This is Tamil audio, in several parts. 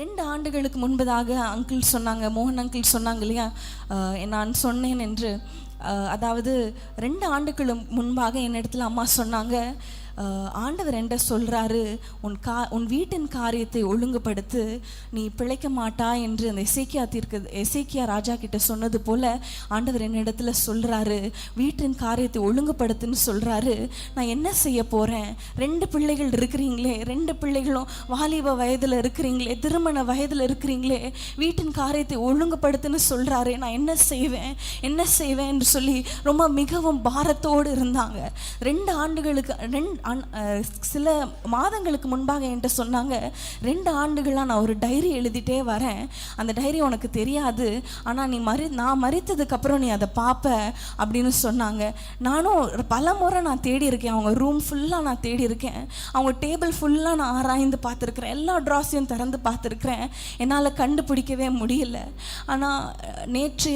ரெண்டு ஆண்டுகளுக்கு முன்பதாக அங்கிள் சொன்னாங்க மோகன் அங்கிள் சொன்னாங்க இல்லையா? நான் சொன்னேன் என்று. அதாவது ரெண்டு ஆண்டுகளுக்கு முன்பாக என்னிடத்துல அம்மா சொன்னாங்க ஆண்டவர் என்கிட்ட சொல்கிறாரு உன் கா உன் வீட்டின் காரியத்தை ஒழுங்குபடுத்து நீ பிழைக்க மாட்டா என்று அந்த எசேக்கியா தீர்க்க எசேக்கியா ராஜா கிட்ட சொன்னது போல ஆண்டவர் என்னிடத்துல சொல்கிறாரு வீட்டின் காரியத்தை ஒழுங்குபடுத்துன்னு சொல்கிறாரு நான் என்ன செய்ய போகிறேன் ரெண்டு பிள்ளைகள் இருக்கிறீங்களே ரெண்டு பிள்ளைகளும் வாலிப வயதில் இருக்கிறீங்களே திருமண வயதில் இருக்கிறீங்களே வீட்டின் காரியத்தை ஒழுங்குபடுத்துன்னு சொல்கிறாரு நான் என்ன செய்வேன்? என்ன செய்வேன்? என்று சொல்லி ரொம்ப மிகவும் பாரத்தோடு இருந்தாங்க. ரெண்டு ஆண்டுகளுக்கு ரெண்டு சில மாதங்களுக்கு முன்பாக என்கிட்ட சொன்னாங்க ரெண்டு ஆண்டுகளாக நான் ஒரு டைரி எழுதிட்டே வரேன். அந்த டைரி உனக்கு தெரியாது. ஆனால் நீ மறி நான் மறித்ததுக்கப்புறம் நீ அதை பார்ப்ப அப்படின்னு சொன்னாங்க. நானும் பல முறை நான் தேடி இருக்கேன். அவங்க ரூம் ஃபுல்லாக நான் தேடி இருக்கேன். அவங்க டேபிள் ஃபுல்லாக நான் ஆராய்ந்து பார்த்துருக்குறேன். எல்லா ட்ராஸையும் திறந்து பார்த்துருக்குறேன். என்னால் கண்டுபிடிக்கவே முடியல. ஆனால் நேற்று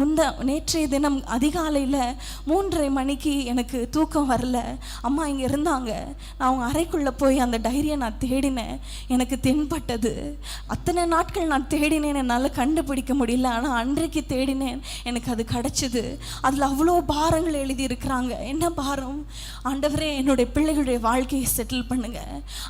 முந்த நேற்றைய தினம் அதிகாலையில் மூன்றரை மணிக்கு எனக்கு தூக்கம் வரல. அம்மா இங்கே இருந்தாங்க. நான் அவங்க அறைக்குள்ளே போய் அந்த டைரியை நான் தேடினேன். எனக்கு தென்பட்டது. அத்தனை நாட்கள் நான் தேடினேன். என்னால் கண்டுபிடிக்க முடியல. ஆனால் அன்றைக்கு தேடினேன். எனக்கு அது கிடச்சிது. அதில் அவ்வளோ பாரங்கள் எழுதியிருக்கிறாங்க. என்ன பாரம்? ஆண்டவரே என்னுடைய பிள்ளைகளுடைய வாழ்க்கையை செட்டில் பண்ணுங்க.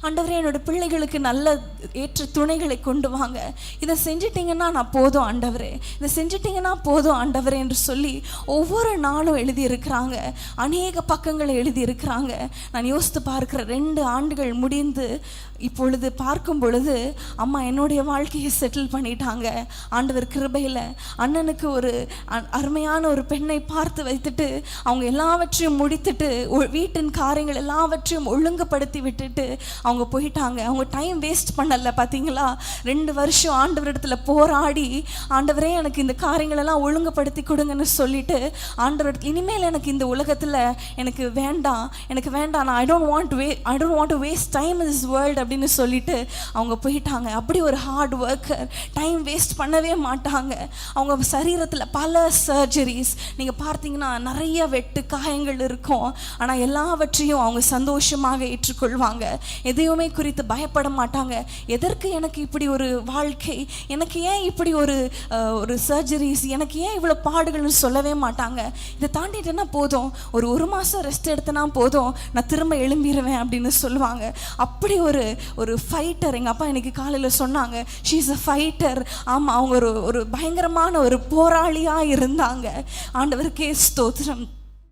ஆண்டவரே என்னோட பிள்ளைகளுக்கு நல்ல ஏற்ற துணைகளை கொண்டு வாங்க. இதை செஞ்சிட்டிங்கன்னா நான் போதும் ஆண்டவரே. இதை செஞ்சிட்டிங்கன்னா போதும் ஆண்டவரே என்று சொல்லி ஒவ்வொரு நாளும் எழுதியிருக்கிறாங்க. அநேக பக்கங்களை எழுதியிருக்கிறாங்க. நான் யோசித்து பார்க்குற ரெண்டு ஆண்டுகள் முடிந்து இப்பொழுது பார்க்கும் பொழுது அம்மா என்னுடைய வாழ்க்கையை செட்டில் பண்ணிட்டாங்க. ஆண்டவர் கிருபையில் அண்ணனுக்கு ஒரு அ- அருமையான ஒரு பெண்ணை பார்த்து வைத்துட்டு அவங்க எல்லாவற்றையும் முடித்துட்டு வீட்டின் காரியங்கள் எல்லாவற்றையும் ஒழுங்குபடுத்தி விட்டுட்டு அவங்க போயிட்டாங்க. அவங்க டைம் வேஸ்ட் பண்ணல பார்த்தீங்களா ரெண்டு வருஷம் ஆண்டவரிடத்துல போராடி ஆண்டவரே எனக்கு இந்த காரியங்களெல்லாம் ஒழுங்குபடுத்தி கொடுங்கன்னு சொல்லிட்டு ஆண்டவர் இனிமேல் எனக்கு இந்த உலகத்தில் எனக்கு வேண்டாம் எனக்கு வேண்டாம் நான் I don't want way I don't want to waste time in this world அப்படின்னு சொல்லிட்டு அவங்க போயிட்டாங்க. அப்படி ஒரு ஹார்ட் ஒர்க்கர் டைம் வேஸ்ட் பண்ணவே மாட்டாங்க. அவங்க சரீரத்தில் பல சர்ஜரிஸ் நீங்கள் பார்த்தீங்கன்னா நிறைய வெட்டு காயங்கள் இருக்கும். ஆனால் எல்லாவற்றையும் அவங்க சந்தோஷமாக ஏற்றுக்கொள்வாங்க. எதையுமே குறித்து பயப்பட மாட்டாங்க. எதற்கு எனக்கு இப்படி ஒரு வாழ்க்கை? எனக்கு ஏன் இப்படி ஒரு ஒரு சர்ஜரிஸ் எனக்கு ஏன் இவ்வளோ பாடுகள்னு சொல்லவே மாட்டாங்க. இதை தாண்டிட்டேன்னா போதும். ஒரு ஒரு மாதம் ரெஸ்ட் எடுத்தனா போதும். நான் திரும்ப எழும்பிடுவேன் அப்படின்னு சொல்லுவாங்க. அப்படி ஒரு ஒரு ஃபைட்டர் எங்கள் அப்பா இன்னைக்கு காலையில் சொன்னாங்க. ஷீ இஸ் அ ஃபைட்டர் ஆமாம் அவங்க ஒரு ஒரு பயங்கரமான ஒரு போராளியாக இருந்தாங்க. ஆண்டவருக்கே ஸ்தோத்திரம்.